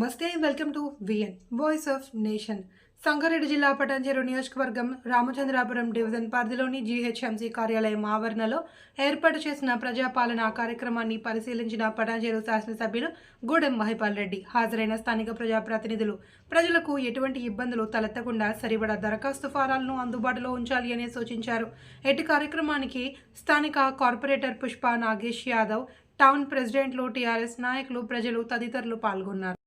మస్తే welcome to V N voice of nation Sangareddy జిల్లా పటాన్చెరు నియోజకవర్గం Ramachandrapuram division పరిధిలోని జీహెచ్ఎంసీ కార్యాలయం ఆవరణలో ఏర్పాటు చేసిన ప్రజాపాలన కార్యక్రమాన్ని పరిశీలించిన పటాన్చెరు శాసనసభ్యులు గూడెం మహిపాల్ రెడ్డి. హాజరైన స్థానిక ప్రజాప్రతినిధులు ప్రజలకు ఎటువంటి ఇబ్బందులు తలెత్తకుండా సరిపడా దరఖాస్తు ఫారాలను అందుబాటులో ఉంచాలి అని సూచించారు. ఎట్టి కార్యక్రమానికి స్థానిక కార్పొరేటర్ పుష్ప నాగేష్ యాదవ్ టౌన్ ప్రెసిడెంట్లు టీఆర్ఎస్ నాయకులు ప్రజలు తదితరులు పాల్గొన్నారు.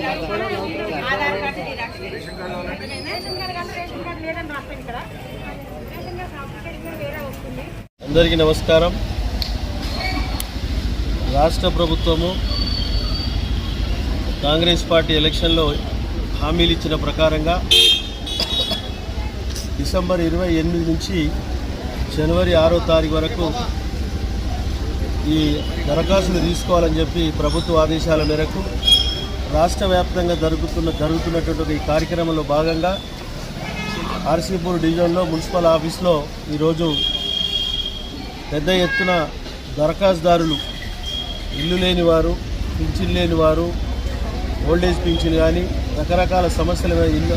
Aadhaar card ration card ration card లేదని రాస్తాను ఇక్కడ రేషన్ కార్డు అప్లికేషన్ వేరే వస్తుంది అందరికీ నమస్కారం. రాష్ట్ర ప్రభుత్వము కాంగ్రెస్ పార్టీ ఎలక్షన్లో హామీలు ఇచ్చిన ప్రకారంగా డిసెంబర్ ఇరవై ఎనిమిది నుంచి జనవరి ఆరో తారీఖు వరకు ఈ దరఖాస్తులు తీసుకోవాలని చెప్పి ప్రభుత్వ ఆదేశాల మేరకు రాష్ట్ర వ్యాప్తంగా జరుగుతున్న జరుగుతున్నటువంటి ఈ కార్యక్రమంలో భాగంగా ఆర్సీపూర్ డివిజన్లో మున్సిపల్ ఆఫీస్లో ఈరోజు పెద్ద ఎత్తున దరఖాస్తుదారులు ఇల్లు లేని వారు పింఛన్ లేని వారు ఓల్డేజ్ పింఛన్ కానీ రకరకాల సమస్యల మీద ఇల్లు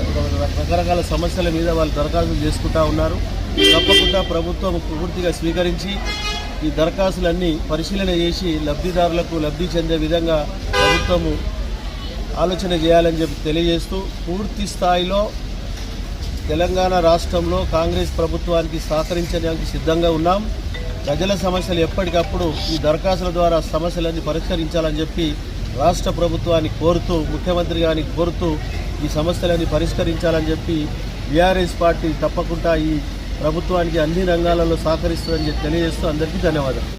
రకరకాల సమస్యల మీద వాళ్ళు దరఖాస్తులు చేసుకుంటా ఉన్నారు. తప్పకుండా ప్రభుత్వం పూర్తిగా స్వీకరించి ఈ దరఖాస్తులన్నీ పరిశీలన చేసి లబ్ధిదారులకు లబ్ధి చెందే విధంగా ప్రభుత్వము ఆలోచన చేయాలని చెప్పి తెలియజేస్తూ పూర్తి స్థాయిలో తెలంగాణ రాష్ట్రంలో కాంగ్రెస్ ప్రభుత్వానికి సహకరించడానికి సిద్ధంగా ఉన్నాం. ప్రజల సమస్యలు ఎప్పటికప్పుడు ఈ దరఖాస్తుల ద్వారా సమస్యలన్నీ పరిష్కరించాలని చెప్పి రాష్ట్ర ప్రభుత్వాన్ని కోరుతూ ముఖ్యమంత్రి గారిని కోరుతూ ఈ సమస్యలన్నీ పరిష్కరించాలని చెప్పి బీఆర్ఎస్ పార్టీ తప్పకుండా ఈ ప్రభుత్వానికి అన్ని రంగాలలో సహకరిస్తుందని చెప్పి తెలియజేస్తూ అందరికీ ధన్యవాదాలు.